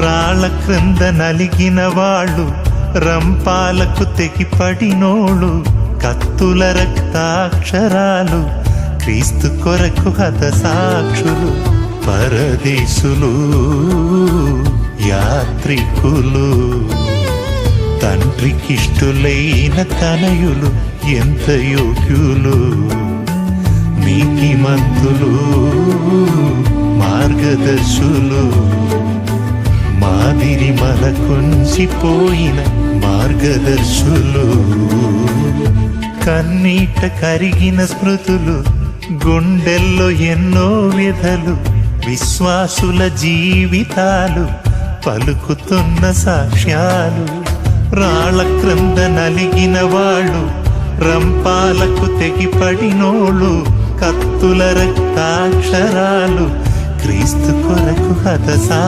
రాళ్ళ క్రింద నలిగిన వాళ్ళు రంపాలకు తెగిపడినోళ్ళు కత్తుల రక్తాక్షరాలు క్రీస్తు కొరకు హత సాక్షులు పరదేశులు యాత్రికులు తండ్రికిష్టులైన తనయులు ఎంత యోగ్యులు నీతిమంతులు మార్గదర్శులు. కొంచిపోయిన మలకొంచిపోయిన మార్గదర్శులు కన్నీట కరిగిన స్మృతులు గుండెల్లో ఎన్నో విధలు విశ్వాసుల జీవితాలు పలుకుతున్న సాక్ష్యాలు రాళ్ళ క్రింద నలిగిన వాళ్ళు రంపాలకు తెగిపడినోళ్ళు కత్తుల రక్తాక్షరాలు క్రీస్తు కొరకు హతసా